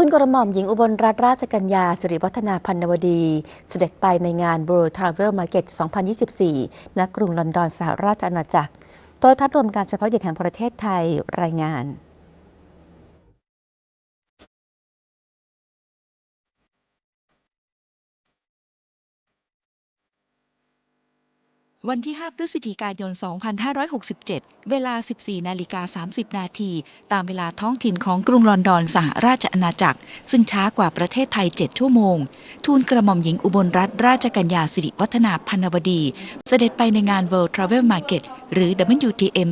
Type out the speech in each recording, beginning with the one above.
ทุนกระหม่อมหญิงอุบลรัตนราชกัญญาสิริวัฒนาพันนวดี เสด็จไปในงาน World Travel Market 2024 ณ กรุงลอนดอนสหราชอาณาจักรโดยทัดรวมการเฉพาะกิจแห่งประเทศไทยรายงาน วันที่ 5 พฤศจิกายน 2567 เวลา 14 นาฬิกา 30 นาทีตามเวลาท้องถิ่นของกรุงลอนดอนสหราชอาณาจักร ซึ่งช้ากว่าประเทศไทย 7 ชั่วโมง ทูลกระหม่อมหญิงอุบลรัตนราชกัญญาสิริวัฒนาพันวดี เสด็จไปในงาน World Travel Market หรือ WTM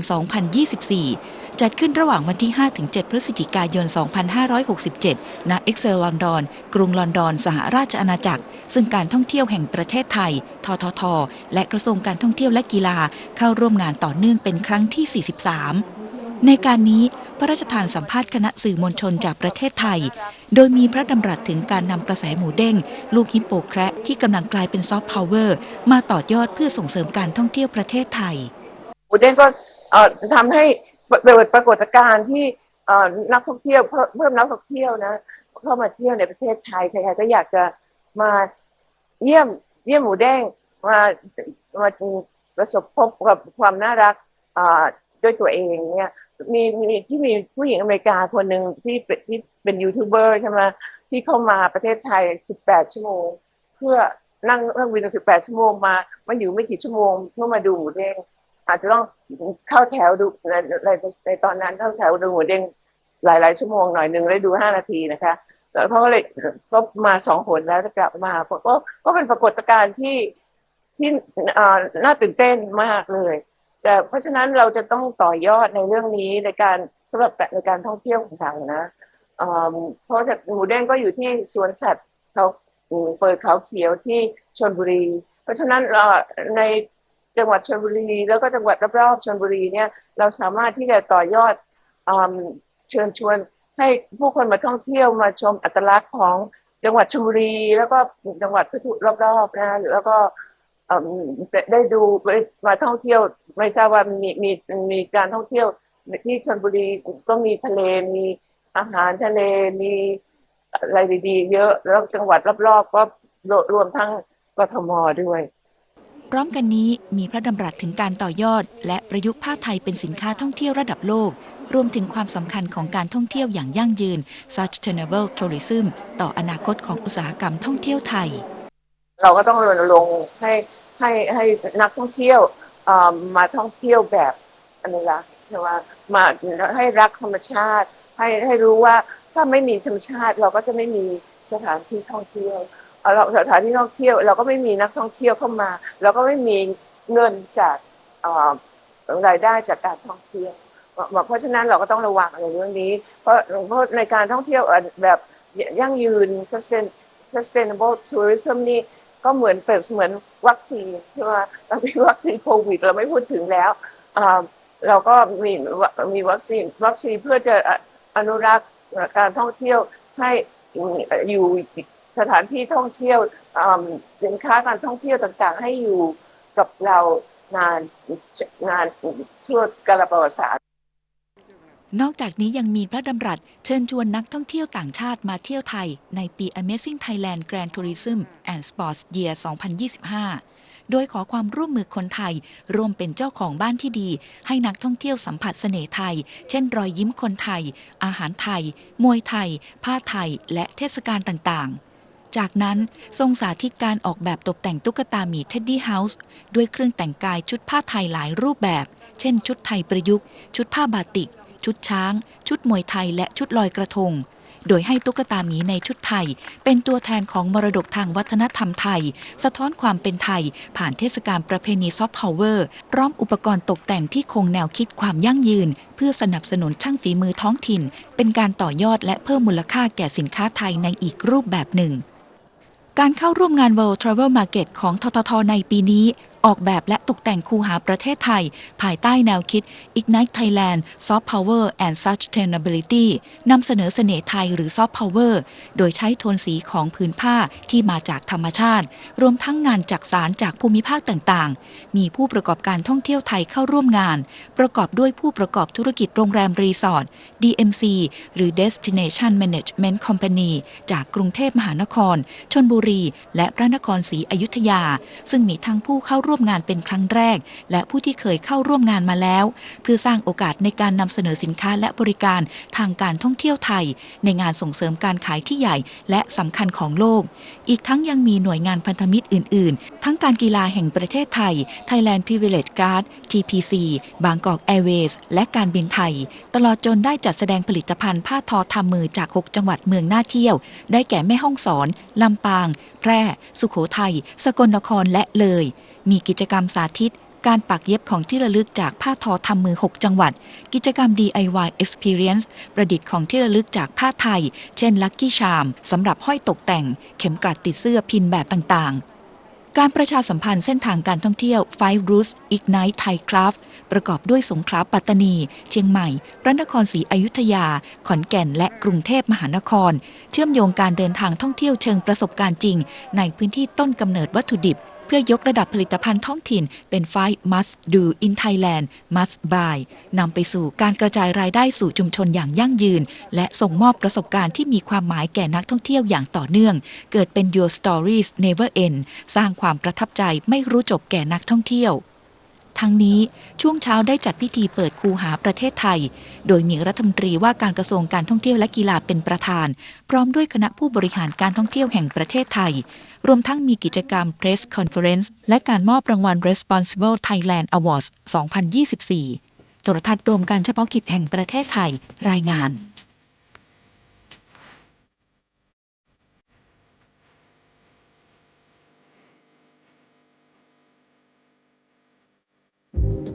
2024 จัดขึ้นระหว่างวันที่ 5-7 พฤศจิกายน 2567 ณ เอ็กเซลลอนดอน กรุงลอนดอน สหราชอาณาจักร ซึ่งการท่องเที่ยวแห่งประเทศไทย ททท และกระทรวงการท่องเที่ยวและกีฬาเข้าร่วมงานต่อเนื่องเป็นครั้งที่ 43 ในการนี้พระราชทานสัมภาษณ์คณะสื่อมวลชนจากประเทศไทย โดยมีพระดำรัสถึงการนำกระแสหมูเด้ง ลูกฮิปโปแคระที่กำลังกลายเป็นซอฟต์พาวเวอร์มาต่อยอดเพื่อส่งเสริมการท่องเที่ยวประเทศไทย หมูเด้งก็ทำให้ เกิดปรากฏการณ์ที่นักท่องเที่ยวเพิ่มนักท่องเที่ยวนะเข้ามาเที่ยวในประเทศไทยใครๆก็อยากจะมาเยี่ยมเยี่ยมหมูเด้งมามาประสบพบกับความน่ารักด้วยตัวเองเนี่ยมีมีที่มีผู้หญิงอเมริกาคนหนึ่งที่เป็นที่เป็นยูทูบเบอร์ใช่ไหมที่เข้ามาประเทศไทย 18 ชั่วโมง เพื่อนั่งนั่งวิน 18 ชั่วโมงมามาอยู่ไม่กี่ชั่วโมงเพื่อมาดูหมูเด้ง อาจจะต้องเข้าแถวดูในในในตอนนั้นเข้าแถวดูหมูเด้งหลาย ๆ ชั่วโมงหน่อยหนึ่งแล้วดูห้านาทีนะคะแล้วเขาก็เลยก็มาสองหนแล้วกลับมาก็ก็เป็นปรากฏการณ์ที่ที่อ่าน่าตื่นเต้นมากเลย แต่เพราะฉะนั้นเราจะต้องต่อยอดในเรื่องนี้ในการสำหรับในการท่องเที่ยวของเรานะอ่าเพราะจากหมูเด้งก็อยู่ที่สวนสัตว์เขาเปิดเขาเขียวที่ชนบุรี เพราะฉะนั้นเราใน จังหวัดชลบุรีแล้วก็จังหวัดรอบๆชลบุรีเนี่ยเราสามารถที่จะต่อยอดอเชิญชวนให้ผู้คนมาท่องเที่ยวมาชมอัตลักษณ์ของจังหวัดชลบุรี แล้วก็จังหวัดทุกๆรอบๆนะแล้วก็ได้ดูมาท่องเที่ยว ไม่ทราบว่ามีมีมีการท่องเที่ยวที่ชลบุรีก็มีทะเลมีอาหารทะเลมีอะไรดีๆ เยอะแล้วจังหวัดรอบๆก็รวมทั้งกทมด้วย พร้อมกันนี้มีพระดำรัสถึงการต่อยอด และประยุกต์ผ้าไทยเป็นสินค้าท่องเที่ยวระดับโลก รวมถึงความสำคัญของการท่องเที่ยวอย่างยั่งยืน sustainable tourism ต่ออนาคตของอุตสาหกรรมท่องเที่ยวไทย เราก็ต้องรณรงค์ให้ให้ให้นักท่องเที่ยวมาท่องเที่ยวแบบอนุรักษ์ใช่ไหมมาให้รักธรรมชาติ ให้ให้รู้ว่าถ้าไม่มีธรรมชาติเราก็จะไม่มีสถานที่ท่องเที่ยว เราสถานที่ท่องเที่ยว เราก็ไม่มีนักท่องเที่ยวเข้ามา เราก็ไม่มีเงินจากรายได้จากการท่องเที่ยวเพราะฉะนั้นเราก็ต้องระวังในเรื่องนี้ เพราะเพราะในการท่องเที่ยวแบบยั่งยืน sustainable tourism นี่ก็เหมือนเปรียบเสมือนวัคซีนใช่ไหมเรามีวัคซีนโควิด เราไม่พูดถึงแล้วเราก็มีมีวัคซีนวัคซีนเพื่อจะอนุรักษ์การท่องเที่ยวให้อยู่ สถานที่ท่องเที่ยวสินค้าการท่องเที่ยวต่างๆ ให้อยู่กับเรานานนานชั่วกาลประวัติศาสตร์นอกจากนี้ยังมีพระดำรัสเชิญชวนนักท่องเที่ยวต่างชาติมาเที่ยวไทย ในปี Amazing Thailand Grand Tourism and Sports Year 2025 โดยขอความร่วมมือคนไทย ร่วมเป็นเจ้าของบ้านที่ดี ให้นักท่องเที่ยวสัมผัสเสน่ห์ไทย เช่นรอยยิ้มคนไทย อาหารไทย มวยไทย ผ้าไทย และเทศกาลต่างๆ จากนั้นทรงสาธิตการออกแบบตกแต่งตุ๊กตาหมีเท็ดดี้เฮาส์ด้วยเครื่องแต่งกายชุดผ้าไทยหลายรูปแบบ เช่น ชุดไทยประยุกต์ ชุดผ้าบาติก ชุดช้าง ชุดมวยไทยและชุดลอยกระทง โดยให้ตุ๊กตาหมีในชุดไทย เป็นตัวแทนของมรดกทางวัฒนธรรมไทย สะท้อนความเป็นไทย ผ่านเทศกาลประเพณีซอฟต์พาวเวอร์พร้อมอุปกรณ์ตกแต่งที่คงแนวคิดความยั่งยืน เพื่อสนับสนุนช่างฝีมือท้องถิ่น เป็นการต่อยอดและเพิ่มมูลค่าแก่สินค้าไทยในอีกรูปแบบหนึ่ง การเข้าร่วมงาน World Travel Market ของทททในปีนี้ ออกแบบและตกแต่งคูหาประเทศไทย ภายใต้แนวคิด Ignite Thailand Soft Power and Sustainability นำเสนอเสน่ห์ไทยหรือ Soft Power โดยใช้โทนสีของผืนผ้าที่มาจากธรรมชาติ รวมทั้งงานจักสารจากภูมิภาคต่างๆ มีผู้ประกอบการท่องเที่ยวไทยเข้าร่วมงาน ประกอบด้วยผู้ประกอบธุรกิจโรงแรมรีสอร์ท DMC หรือ Destination Management Company จากกรุงเทพมหานคร ชนบุรี และพระนครศรีอยุธยา ซึ่งมีทั้งผู้เข้าร่วมงานเป็นครั้งแรก และผู้ที่เคยเข้าร่วมงานมาแล้ว เพื่อสร้างโอกาสในการนำเสนอสินค้าและบริการทางการท่องเที่ยวไทย ในงานส่งเสริมการขายที่ใหญ่ และสำคัญของโลก อีกทั้งยังมีหน่วยงานพันธมิตรอื่น ๆ ทั้งการกีฬาแห่งประเทศไทย Thailand Privilege Guard TPC บางกอก Airways และการบินไทย ตลอดจนได้จัดแสดงผลิตภัณฑ์ผ้าทอทำมือจาก 6 จังหวัดเมืองน่าเที่ยว ได้แก่แม่ฮ่องสอน ลำปาง แพร่ สุขโขทัย สกลนครและเลย มีกิจกรรมสาธิต การปักเย็บของที่ระลึกจากผ้าทอทำมือ 6 จังหวัด กิจกรรม DIY Experience ประดิษฐ์ของที่ระลึกจากผ้าไทย เช่น Lucky Charm สำหรับห้อยตกแต่ง เข็มกลัดติดเสื้อพินแบบต่างๆ การประชาสัมพันธ์เส้นทางการท่องเที่ยว Five Routes Ignite Thai Craft ประกอบด้วยสงขลาปัตตานี เชียงใหม่ พระนครศรีอยุธยา ขอนแก่น และกรุงเทพมหานคร เชื่อมโยงการเดินทางท่องเที่ยวเชิงประสบการณ์จริง ในพื้นที่ต้นกำเนิดวัตถุดิบ เพื่อยกระดับผลิตภัณฑ์ท้องถิ่นเป็น Five Must Do in Thailand Must Buy นำไปสู่การกระจายรายได้สู่ชุมชนอย่างยั่งยืน และส่งมอบประสบการณ์ที่มีความหมายแก่นักท่องเที่ยวอย่างต่อเนื่อง เกิดเป็น Your Stories Never End สร้างความประทับใจไม่รู้จบแก่นักท่องเที่ยวทั้งนี้ช่วงเช้าได้จัดพิธีเปิดคูหาประเทศไทย โดยมีรัฐมนตรีว่าการกระทรวงการท่องเที่ยวและกีฬาเป็นประธาน พร้อมด้วยคณะผู้บริหารการท่องเที่ยวแห่งประเทศไทย รวมทั้งมีกิจกรรม Press Conference และการมอบรางวัล Responsible Thailand Awards 2024โทรทัศน์รวมการเฉพาะกิจแห่งประเทศไทยรายงาน